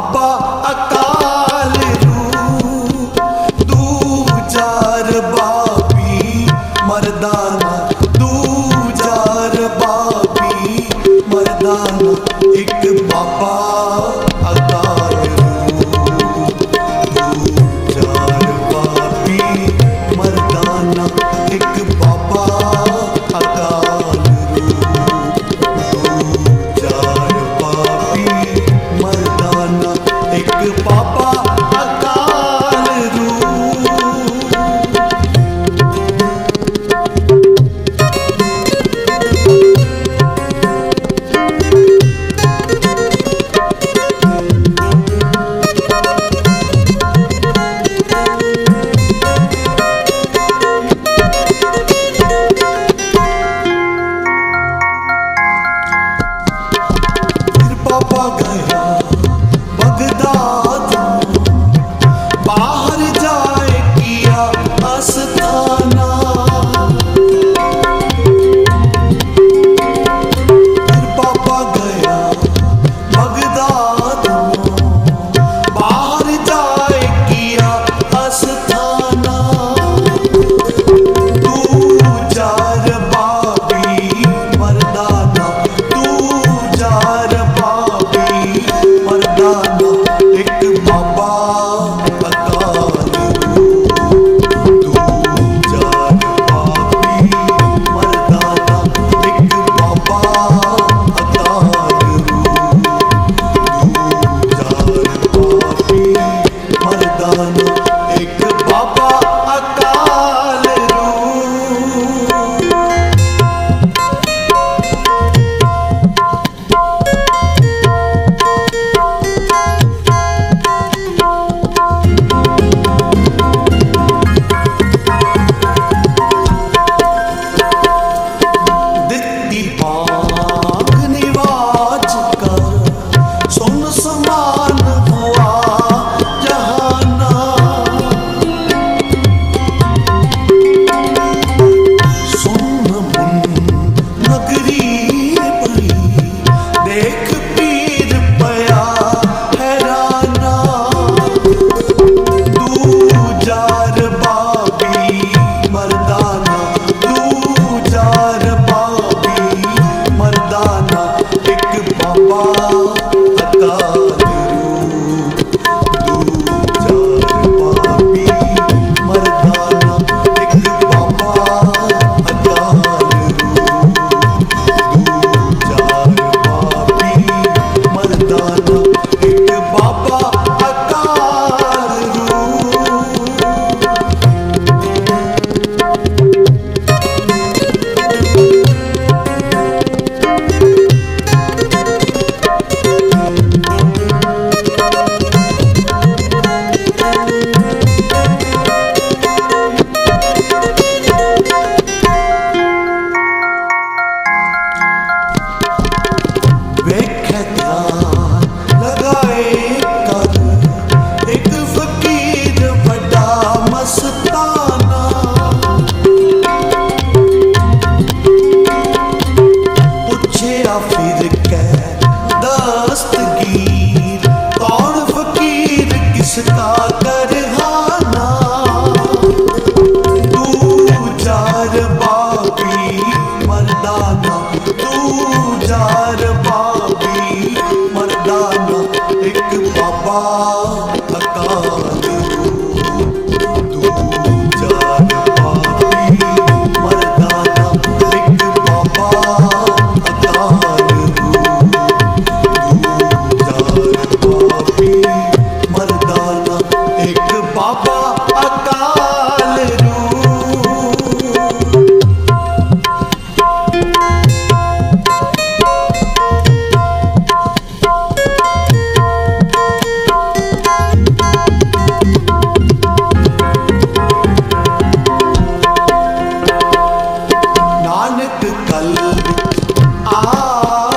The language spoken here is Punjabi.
அப்பா બાપા. ਦਸਤਗੀਰ ਕੌਣ ਫਕੀਰ ਕਿਸ ਕਾ ਕਰਹਾਨਾ ਤੂੰ ਚਾਰ ਬਾਪੀ ਮਰਦਾਨਾ ਤੂੰ ਗੱਲ ਆ